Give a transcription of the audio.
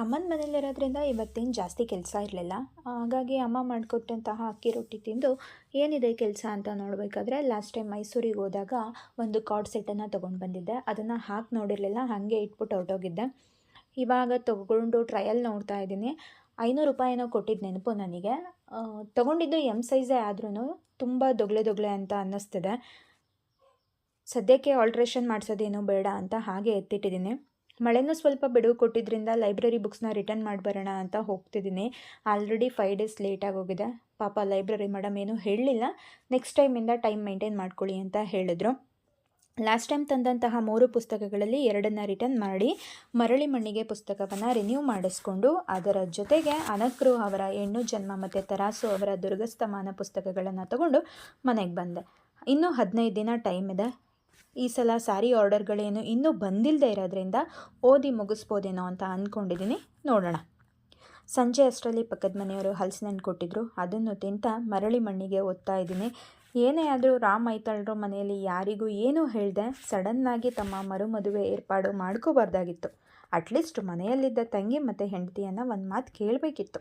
ಅಮ್ಮನ ಮನೇಲಿರೋದ್ರಿಂದ ಇವತ್ತೇನು ಜಾಸ್ತಿ ಕೆಲಸ ಇರಲಿಲ್ಲ. ಹಾಗಾಗಿ ಅಮ್ಮ ಮಾಡಿಕೊಟ್ಟಂತಹ ಅಕ್ಕಿ ರೊಟ್ಟಿ ತಿಂದು ಏನಿದೆ ಕೆಲಸ ಅಂತ ನೋಡಬೇಕಾದ್ರೆ ಲಾಸ್ಟ್ ಟೈಮ್ ಮೈಸೂರಿಗೆ ಹೋದಾಗ ಒಂದು ಕಾರ್ಡ್ ಸೆಟ್ಟನ್ನು ತೊಗೊಂಡು ಬಂದಿದ್ದೆ. ಅದನ್ನು ಹಾಕಿ ನೋಡಿರಲಿಲ್ಲ, ಹಾಗೆ ಇಟ್ಬಿಟ್ಟು ಹೊರಟೋಗಿದ್ದೆ. ಇವಾಗ ತೊಗೊಂಡು ಟ್ರಯಲ್ ನೋಡ್ತಾ ಇದ್ದೀನಿ. ಐನೂರು ರೂಪಾಯಿನೋ ಕೊಟ್ಟಿದ್ದು ನೆನಪು ನನಗೆ. ತೊಗೊಂಡಿದ್ದು ಎಂ ಸೈಜೇ ಆದ್ರೂ ತುಂಬ ದೊಗ್ಲೆ ದೊಗ್ಲೆ ಅಂತ ಅನ್ನಿಸ್ತಿದೆ. ಸದ್ಯಕ್ಕೆ ಆಲ್ಟ್ರೇಷನ್ ಮಾಡಿಸೋದೇನು ಬೇಡ ಅಂತ ಹಾಗೆ ಎತ್ತಿಟ್ಟಿದ್ದೀನಿ. ಮಳೆನೂ ಸ್ವಲ್ಪ ಬಿಡುವು ಕೊಟ್ಟಿದ್ದರಿಂದ ಲೈಬ್ರರಿ ಬುಕ್ಸ್ನ ರಿಟರ್ನ್ ಮಾಡಿ ಬರೋಣ ಅಂತ ಹೋಗ್ತಿದ್ದೀನಿ. ಆಲ್ರೆಡಿ ಫೈವ್ ಡೇಸ್ ಲೇಟಾಗಿ ಹೋಗಿದೆ ಪಾಪ ಲೈಬ್ರರಿ ಮೇಡಮ್ ಏನೂ ಹೇಳಲಿಲ್ಲ. ನೆಕ್ಸ್ಟ್ ಟೈಮಿಂದ ಟೈಮ್ ಮೇಂಟೈನ್ ಮಾಡ್ಕೊಳ್ಳಿ ಅಂತ ಹೇಳಿದ್ರು. ಲಾಸ್ಟ್ ಟೈಮ್ ತಂದಂತಹ ಮೂರು ಪುಸ್ತಕಗಳಲ್ಲಿ ಎರಡನ್ನು ರಿಟರ್ನ್ ಮಾಡಿ ಮರಳಿ ಮಣ್ಣಿಗೆ ಪುಸ್ತಕವನ್ನು ರಿನ್ಯೂ ಮಾಡಿಸ್ಕೊಂಡು ಅದರ ಜೊತೆಗೆ ಅನಕ್ರು ಅವರ ಹೆಣ್ಣು ಜನ್ಮ ಮತ್ತು ತರಾಸು ಅವರ ದುರ್ಗಸ್ತಮಾನ ಪುಸ್ತಕಗಳನ್ನು ತಗೊಂಡು ಮನೆಗೆ ಬಂದೆ. ಇನ್ನೂ ಹದಿನೈದು ದಿನ ಟೈಮ್ ಇದೆ. ಈ ಸಲ ಸ್ಯಾರಿ ಆರ್ಡರ್ಗಳೇನು ಇನ್ನೂ ಬಂದಿಲ್ಲದೆ ಇರೋದ್ರಿಂದ ಓದಿ ಮುಗಿಸ್ಬೋದೇನೋ ಅಂತ ಅಂದ್ಕೊಂಡಿದ್ದೀನಿ ನೋಡೋಣ. ಸಂಜೆ ಅಷ್ಟರಲ್ಲಿ ಪಕ್ಕದ ಮನೆಯವರು ಹಲಸಿನ ಹಣ್ಣು ಕೊಟ್ಟಿದ್ರು. ಅದನ್ನು ತಿಂತ ಮರಳಿ ಮಣ್ಣಿಗೆ ಓದ್ತಾ ಇದ್ದೀನಿ. ಏನೇ ಆದರೂ ರಾಮ್ ಐತಾಳರು ಮನೆಯಲ್ಲಿ ಯಾರಿಗೂ ಏನೂ ಹೇಳಿದೆ ಸಡನ್ನಾಗಿ ತಮ್ಮ ಮರುಮದುವೆ ಏರ್ಪಾಡು ಮಾಡ್ಕೋಬಾರ್ದಾಗಿತ್ತು. ಅಟ್ಲೀಸ್ಟ್ ಮನೆಯಲ್ಲಿದ್ದ ತಂಗಿ ಮತ್ತು ಹೆಂಡತಿಯನ್ನು ಒಂದು ಮಾತು ಕೇಳಬೇಕಿತ್ತು.